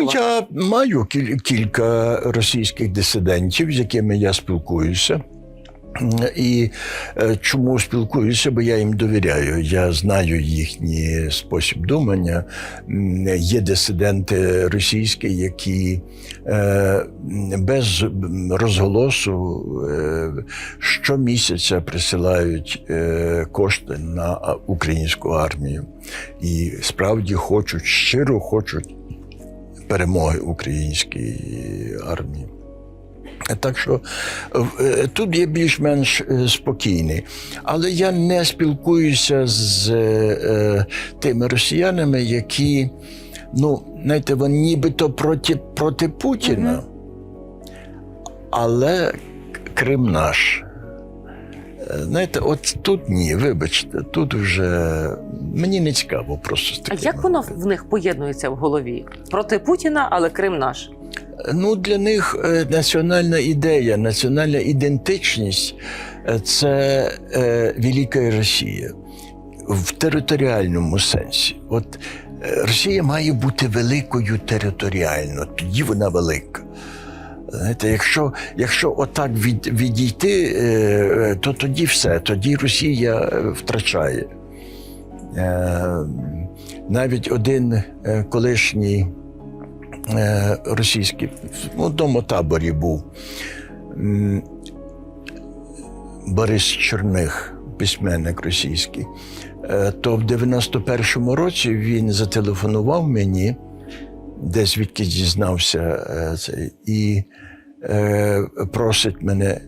Ну, я маю кіль- кілька російських дисидентів, з якими я спілкуюся. І е, чому спілкуюся, бо я їм довіряю. Я знаю їхній спосіб думання. Є дисиденти російські, які е, без розголосу е, щомісяця присилають кошти на українську армію. І справді хочуть, щиро хочуть перемоги української армії. Так що е, тут я більш-менш е, спокійний. Але я не спілкуюся з е, тими росіянами, які, ну, знаєте, вони нібито проти, проти Путіна, але Крим наш. Е, Знаєте, от тут ні, вибачте, тут вже мені не цікаво просто А як воно в них поєднується в голові? Проти Путіна, але Крим наш. Ну, для них е, національна ідея, національна ідентичність е, це е, Велика Росія в територіальному сенсі. От Росія має бути великою територіально, тоді вона велика. Знаєте, якщо, якщо отак від, відійти, е, е, то тоді все, тоді Росія втрачає. Е, навіть один колишній російський в одному таборі був Борис Черних, письменник російський. То в 91-му році він зателефонував мені, десь звідки дізнався е, це, і е, просить мене.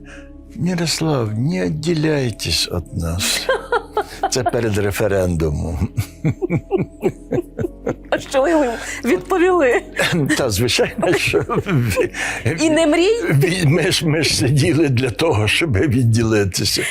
Мирослав, не відділяйтесь від нас. Це перед референдумом. А що ви йому відповіли? Та звичайно, що І не мрій? Ми ж, ми ж сиділи для того, щоб відділитися.